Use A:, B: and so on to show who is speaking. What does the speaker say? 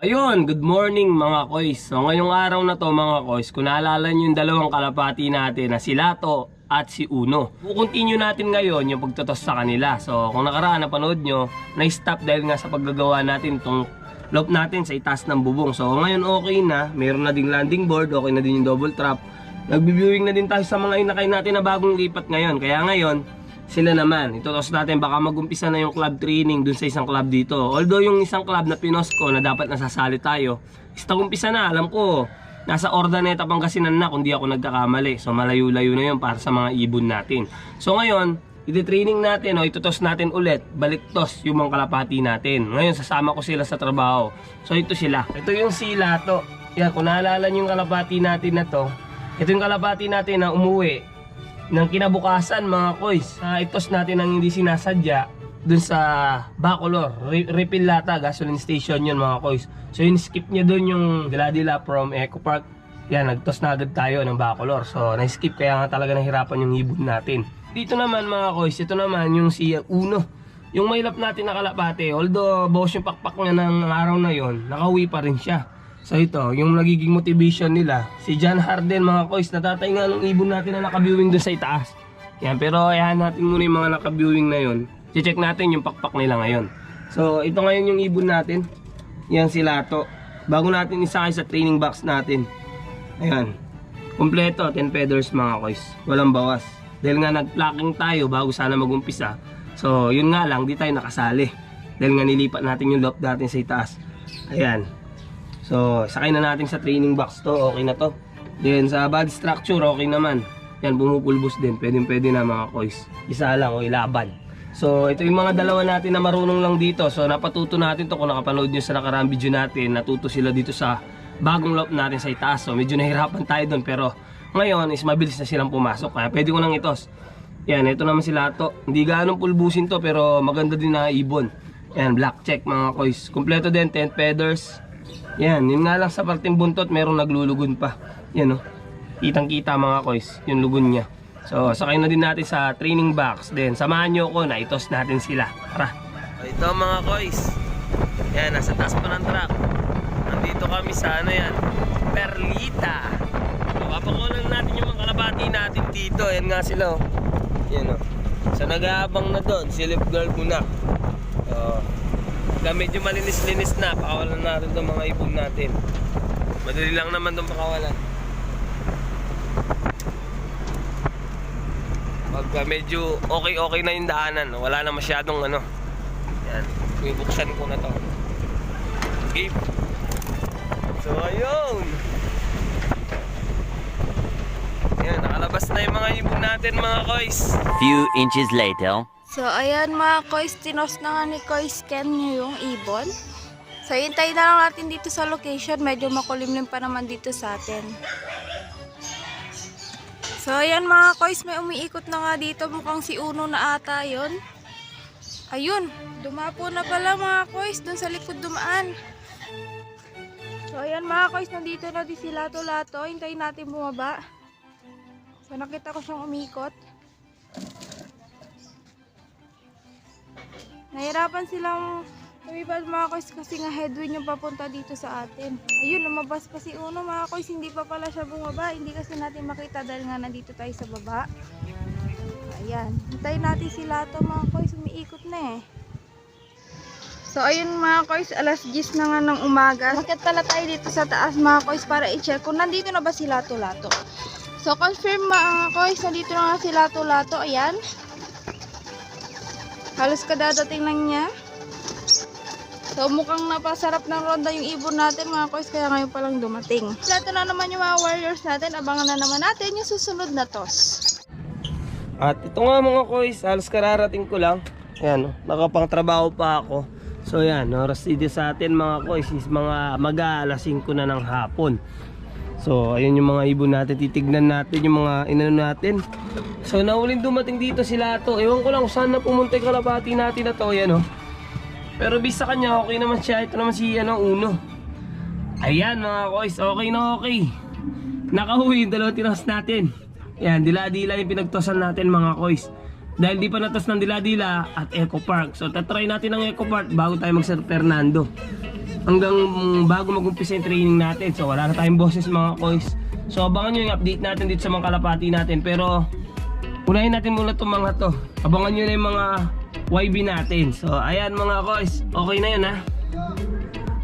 A: Ayun, good morning mga koys. So ngayong araw na to mga koys, kung naalala nyo yung dalawang kalapati natin na si Lato at si Uno. Kukontinue natin ngayon yung pagtotos sa kanila. So kung nakaraan napanood nyo, na-stop dahil nga sa paggagawa natin tong loop natin sa itaas ng bubong. So ngayon okay na, meron na ding landing board, okay na din yung double trap. Nagbiviewing na din tayo sa mga inakay natin na bagong lipat ngayon. Kaya ngayon, sila naman. Itutos natin baka magumpisa na yung club training dun sa isang club dito. Although yung isang club na pinos ko na dapat nasasali tayo, is nagumpisa na. Alam ko, nasa Ordaneta Pangasinan na kung di ako nagkakamali. So malayo-layo na yun para sa mga ibon natin. So ngayon, iti-training natin o itutos natin ulit, baliktos yung mga kalapati natin. Ngayon, sasama ko sila sa trabaho. So ito sila. Ito yung sila to. Yan, kung naalala nyo yung kalapati natin na to, ito yung kalapati natin na umuwi ng kinabukasan mga koys. Uh, itos natin ang hindi sinasadya dun sa Bacolor, Re- refill lata, gasoline station yun mga koys. So yun skip niya dun yung Diladila from Eco Park. Yan, nagtos na agad tayo ng Bacolor. So na-skip kaya nga talaga nahirapan yung ibon natin. Dito naman mga koys, ito naman yung si Uno. Yung mailap natin na kalapate, although bawas yung pakpak niya ng araw na yon, nakauwi pa rin siya. So ito, yung nagiging motivation nila, si John Harden mga koys, natatay nga ng ibon natin na nakabiewing doon sa itaas. Yan, pero ayahan natin muna yung mga nakabiewing na yon. check natin yung pakpak nila ngayon. So ito ngayon yung ibon natin. Yan si Lato. Bago natin isakay sa training box natin. Ayan. Kompleto, 10 feathers mga koys. Walang bawas. Dahil nga nag-plucking tayo bago sana magumpisa. So yun nga lang, di tayo nakasali. Dahil nga nilipat natin yung loft natin sa itaas. Ayan. So, sakay na natin sa training box to. Okay na to. Then, sa body structure, okay naman. Yan, bumupulbos din. Pwede pwede na mga koys. Isa lang o ilaban. So, ito yung mga dalawa natin na marunong lang dito. So, napatuto natin to kung nakapanood nyo sa nakaraang video natin. Natuto sila dito sa bagong loop natin sa itaas. So, medyo nahirapan tayo doon. Pero, ngayon is mabilis na silang pumasok. Kaya pwede ko nang itos. Yan, ito naman sila to. Hindi gaanong pulbusin to, pero maganda din na ibon. Yan, black check mga koys. Kompleto din, 10 feathers. Yan, yun nga lang sa parteng buntot, merong naglulugon pa. Yan oh. Kitang kita mga koys, yung lugon niya. So, sakay na din natin sa training box. Then, samahan nyo ako na itos natin sila. Tara. Ito mga koys. Yan, nasa taas pa ng truck. Nandito kami sa ano yan, Perlita. So, papakulan natin yung mga kalabati natin dito. Yan nga sila oh. Yan oh. So, nag-aabang na doon, si Lip Girl Bunak. Oh. Kaya medyo malinis-linis na, pakawalan natin itong mga ibon natin. Madali lang naman itong pakawalan. Pagka medyo okay-okay na yung daanan, wala na masyadong ano. Yan, bubuksan ko na to. Okay. So ayun. Yan, nakalabas na yung mga ibon natin mga koys.
B: Few inches later.
C: So, ayan mga koys, tinos na nga ni Koys Ken yung ibon. So, hintay na lang natin dito sa location. Medyo makulimlim pa naman dito sa atin. So, ayan mga koys, may umiikot na nga dito. Mukhang si Uno na ata yon. Ayun, dumapo na pala mga koys. Dun sa likod dumaan. So, ayan mga koys, nandito na di si Lato Lato. Hintayin natin bumaba. So, nakita ko siyang umikot. Nahirapan silang lumipad mga koys kasi nga headwind yung papunta dito sa atin. Ayun, lumabas pa si Uno mga koys. Hindi pa pala siya bumaba. Hindi kasi natin makita dahil nga nandito tayo sa baba. Ayan. Hintayin natin si Lato mga koys. Umiikot na eh. So ayun mga koys, alas 10 na nga ng umaga. Bakit pala tayo dito sa taas mga koys para i-check kung nandito na ba si Lato Lato. So confirm mga koys, nandito na nga si Lato Lato. Ayan. Halos kadadating lang niya. So mukhang napasarap ng ronda yung ibon natin mga koys kaya ngayon palang dumating. Ito na naman yung mga warriors natin. Abangan na naman natin yung susunod na toss.
A: At ito nga mga koys, halos kararating ko lang. Ayan, oh, nakapang-trabaho pa ako. So yan, oras dito sa atin mga koys is mga mag-aalas 5 na ng hapon. So ayun yung mga ibon natin, titignan natin yung mga inano natin. So nauling dumating dito sila to. Ewan ko lang saan na pumunta yung kalapati natin na to. Yan oh. Pero bis sa kanya, okay naman siya. Ito naman si ano, Uno. Ayan mga koys, okay na okay. Nakauwi yung dalawang tinas natin. Yan, dila-dila yung pinagtosan natin mga koys. Dahil di pa natos ng dila-dila at Eco Park. So tatry natin ang Eco Park bago tayo mag San Fernando. Hanggang mm, bago mag-umpisa yung training natin. So wala na tayong boses mga kois. So abangan nyo yung update natin dito sa mga kalapati natin. Pero unahin natin muna itong mga to. Abangan nyo na yung mga YB natin. So ayan mga kois, okay na yun ha.